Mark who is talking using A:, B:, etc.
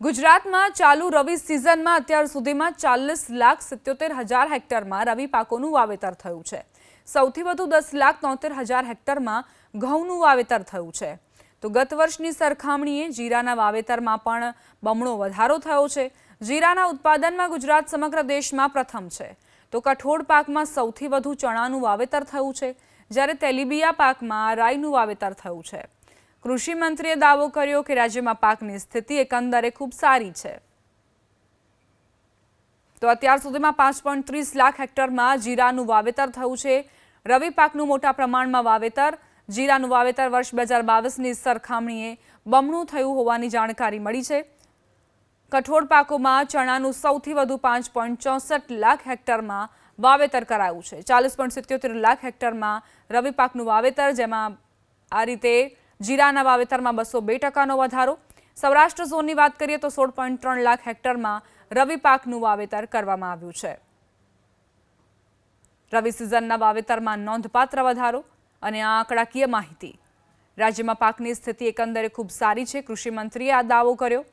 A: ગુજરાતમાં ચાલુ રવિ સિઝનમાં અત્યાર સુધીમાં ચાલીસ લાખ સિત્યોતેર હજાર હેક્ટરમાં રવિ પાકોનું વાવેતર થયું છે. સૌથી વધુ દસ લાખ તોતેર હજાર હેક્ટરમાં ઘઉંનું વાવેતર થયું છે. તો ગત વર્ષની સરખામણીએ જીરાના વાવેતરમાં પણ બમણો વધારો થયો છે. જીરાના ઉત્પાદનમાં ગુજરાત સમગ્ર દેશમાં પ્રથમ છે. તો કઠોળ પાકમાં સૌથી વધુ ચણાનું વાવેતર થયું છે. જ્યારે તેલીબિયા પાકમાં રાઈનું વાવેતર થયું છે. કૃષિ મંત્રીએ દાવો કર્યો કે રાજ્યમાં પાકની સ્થિતિ એકંદરે ખૂબ સારી છે. તો અત્યાર સુધીમાં પાંચ પોઈન્ટ ત્રીસ લાખ હેક્ટરમાં જીરાનું વાવેતર થયું છે. રવિ પાકનું મોટા પ્રમાણમાં વાવેતર. જીરાનું વાવેતર વર્ષ બે હજાર બાવીસની સરખામણીએ બમણું થયું હોવાની જાણકારી મળી છે. કઠોળ પાકોમાં ચણાનું સૌથી વધુ પાંચ પોઈન્ટ ચોસઠ લાખ હેક્ટરમાં વાવેતર કરાયું છે. ચાલીસ પોઈન્ટ સિત્યોતેર લાખ હેક્ટરમાં રવિ પાકનું વાવેતર, જેમાં આ રીતે જીરાના વાવેતરમાં બસો બે ટકાનો વધારો. સૌરાષ્ટ્ર ઝોનની વાત કરીએ તો સોળ પોઈન્ટ ત્રણ લાખ હેક્ટરમાં રવિ પાકનું વાવેતર કરવામાં આવ્યું છે. રવિ સિઝનના વાવેતરમાં નોંધપાત્ર વધારો અને આ આંકડાકીય માહિતી. રાજ્યમાં પાકની સ્થિતિ એકંદરે ખૂબ સારી છે. કૃષિમંત્રીએ આ દાવો કર્યો.